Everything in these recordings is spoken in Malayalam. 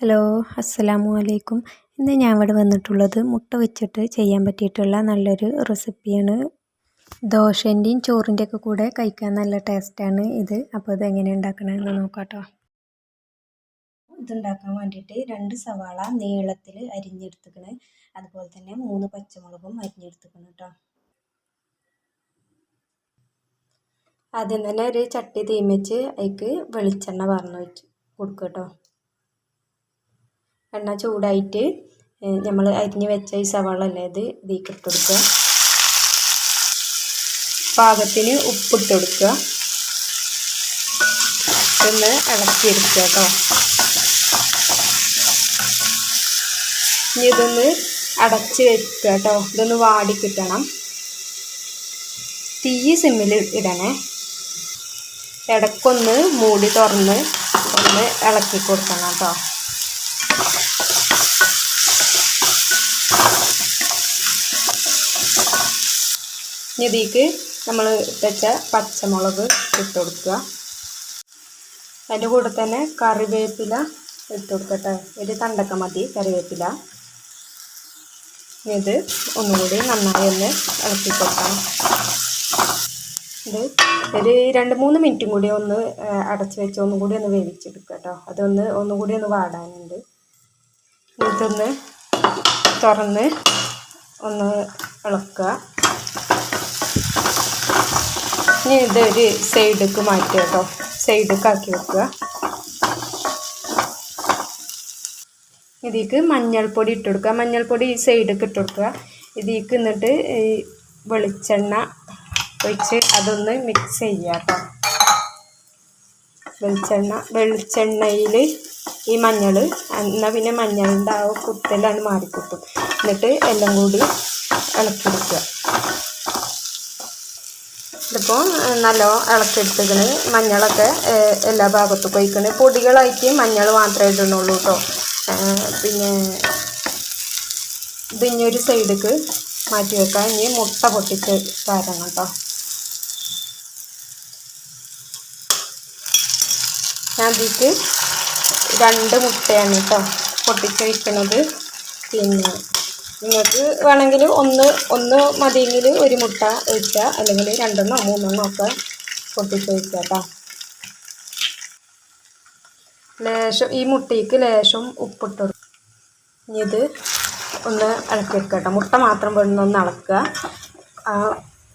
ഹലോ അസ്സലാമു അലൈക്കും. ഇന്ന് ഞാൻ ഇവിടെ വന്നിട്ടുള്ളത് മുട്ട വെച്ചിട്ട് ചെയ്യാൻ പറ്റിയിട്ടുള്ള നല്ലൊരു റെസിപ്പിയാണ്. ദോശന്റെയും ചോറിന്റെ ഒക്കെ കൂടെ കഴിക്കാൻ നല്ല ടേസ്റ്റാണ് ഇത്. അപ്പോൾ ഇത് എങ്ങനെ ഉണ്ടാക്കണമെന്ന് നോക്കാട്ടോ. കേട്ടോ ഇതുണ്ടാക്കാൻ വേണ്ടിയിട്ട് രണ്ട് സവാള നീളത്തിൽ അരിഞ്ഞെടുത്തുക്കണ്. അതുപോലെ തന്നെ മൂന്ന് പച്ചമുളകും അരിഞ്ഞെടുത്തുക്കണം കേട്ടോ. ആദ്യം തന്നെ ഒരു ചട്ടി തീമിച്ച് അതിക്ക് വെളിച്ചെണ്ണ പറഞ്ഞു വെച്ച് കൊടുക്കുക കേട്ടോ. എണ്ണ ചൂടായിട്ട് നമ്മൾ അരിഞ്ഞ് വെച്ച ഈ സവാള അല്ലേ ഇത് ഇതിലേക്ക് കൊടുക്കുക. പാകത്തിന് ഉപ്പിട്ട് കൊടുക്കുക. ഒന്ന് ഇളക്കിയെടുക്കുക കേട്ടോ. ഇനി ഇതൊന്ന് അടച്ച് വെക്കുക കേട്ടോ. ഇതൊന്ന് വാടി കിട്ടണം. തീ സിമ്മിൽ ഇടണേ. ഇടക്കൊന്ന് മൂടി തുറന്ന് ഒന്ന് ഇളക്കി കൊടുക്കണം കേട്ടോ. ഇനി ഇതിലേക്ക് നമ്മൾ വെച്ച പച്ചമുളക് ഇട്ട് കൊടുക്കുക. അതിന്റെ കൂടെ തന്നെ കറിവേപ്പില ഇട്ട് കൊടുക്കട്ടെ ഒരു തണ്ടക്ക മതി കറിവേപ്പില. ഇത് ഒന്നുകൂടി നന്നായി ഒന്ന് ഇളക്കി കൊടുക്കാം. ഇത് ഒരു രണ്ട് മൂന്ന് മിനിറ്റും കൂടി ഒന്ന് അടച്ച് വെച്ച് ഒന്നും കൂടി ഒന്ന് വേവിച്ചെടുക്കുക കേട്ടോ അതൊന്ന് ഒന്നുകൂടി ഒന്ന് വാടാനുണ്ട്. ഇതൊന്ന് തുറന്ന് ഒന്ന് ഇളക്കുക. ഇനി ഇതൊരു സൈഡിലേക്ക് മാറ്റുക കേട്ടോ. സൈഡിലേക്ക് ആക്കി വെക്കുക. ഇതിക്ക് മഞ്ഞൾപ്പൊടി ഇട്ട് കൊടുക്കുക. മഞ്ഞൾപ്പൊടി സൈഡിലേക്ക് ഇട്ട് കൊടുക്കുക. ഇതിക്ക് എന്നിട്ട് ഈ വെളിച്ചെണ്ണ ഒഴിച്ച് അതൊന്ന് മിക്സ് ചെയ്യുക കേട്ടോ. വെളിച്ചെണ്ണ വെളിച്ചെണ്ണയിൽ ഈ മഞ്ഞൾ എന്നാൽ പിന്നെ മഞ്ഞളിന്റെ ആ കുത്തലാണ് മാറിക്കിട്ടും. എന്നിട്ട് എല്ലാം കൂടി ഇളക്കി ഇളക്കിയെടുക്കുക ഇതിപ്പോൾ നല്ല ഇളക്കിയെടുത്തേക്കണ് മഞ്ഞളൊക്കെ എല്ലാ ഭാഗത്തും കഴിക്കണ് പൊടികളായിട്ട് മഞ്ഞൾ മാത്രമേ ഇടുന്നുള്ളൂ കേട്ടോ പിന്നെ ഇതിഞ്ഞൊരു സൈഡിക്ക് മാറ്റി വെക്കാം. ഇനി മുട്ട പൊട്ടിച്ച് തരണം കേട്ടോ ഞാൻ ഇതിക്ക് രണ്ട് മുട്ടയാണ് കേട്ടോ പൊട്ടിച്ച് വയ്ക്കുന്നത് പിന്നെ നിങ്ങൾക്ക് വേണമെങ്കിൽ ഒന്ന് ഒന്ന് മതിയെങ്കിൽ ഒരു മുട്ട ഒഴിക്കുക. അല്ലെങ്കിൽ രണ്ടെണ്ണോ മൂന്നെണ്ണോ ഒക്കെ പൊട്ടിച്ച് ഒഴിക്കുക കേട്ടോ. ലേശം ഈ മുട്ടയ്ക്ക് ലേശം ഉപ്പിട്ട് ഇനി ഇത് ഒന്ന് ഇളക്കി വെക്കുക കേട്ടോ. മുട്ട മാത്രം വേണമെന്ന് ഒന്ന് ഇളക്കുക.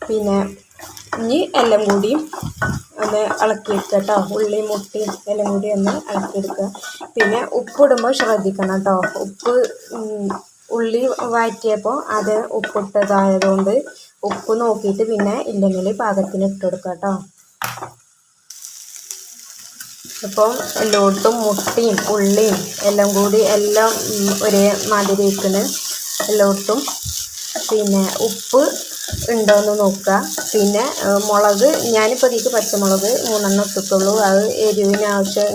പിന്നെ ഇനി എല്ലാം കൂടിയും ഒന്ന് ഇളക്കി വെക്കുക കേട്ടോ. ഉള്ളി മുട്ടയും എല്ലാം കൂടി ഒന്ന് ഇളക്കിയെടുക്കുക പിന്നെ ഉപ്പിടുമ്പോൾ ശ്രദ്ധിക്കണം കേട്ടോ. ഉപ്പ് ഉള്ളി വഴറ്റിയപ്പോൾ അത് ഉപ്പിട്ടതായതുകൊണ്ട് ഉപ്പ് നോക്കിയിട്ട് പിന്നെ ഇല്ലെങ്കിൽ പാകത്തിന് ഇട്ട് കൊടുക്കുക കേട്ടോ ഇപ്പോൾ എല്ലോട്ടും മുട്ടയും ഉള്ളിയും എല്ലാം കൂടി എല്ലാം ഒരേ മാതിരി വയ്ക്കുന്നു എല്ലായിടത്തും പിന്നെ ഉപ്പ് ഉണ്ടോയെന്ന് നോക്കുക പിന്നെ മുളക് ഞാനിപ്പോൾ ഇതിക്ക് പച്ചമുളക് മൂന്നെണ്ണം ഇട്ടിട്ടുള്ളൂ. അത് എരിവിന് ആവശ്യം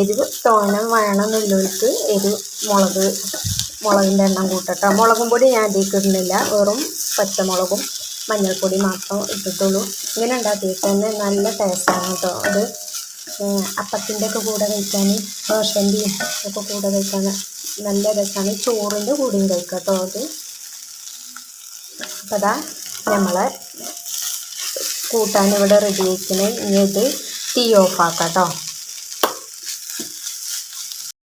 എരിവ് തോനം വേണമെന്നുള്ളവർക്ക് എരിവ് മുളക് മുളകിന്റെ എണ്ണം കൂട്ടട്ടോ. മുളകും പൊടി ഞാൻ അതിലേക്ക് വെറും പച്ചമുളകും മഞ്ഞൾപ്പൊടി മാത്രം ഇട്ടിട്ടുള്ളൂ. ഇങ്ങനെ ഉണ്ടാക്കിയിട്ട് തന്നെ നല്ല ടേസ്റ്റാണ് കേട്ടോ. അത് അപ്പത്തിന്റെ ഒക്കെ കൂടെ കഴിക്കാൻ ദോശന്റെയും ഒക്കെ കൂടെ കഴിക്കാൻ നല്ല രസമാണ്. ചോറിന്റെ കൂടെയും കഴിക്കാം കേട്ടോ അത്. അപ്പോൾ അതാ നമ്മളെ കൂട്ടാൻ ഇവിടെ റെഡി വയ്ക്കുന്നത് ഇനി ഇത് തീ ഓഫ് ആക്കാം കേട്ടോ.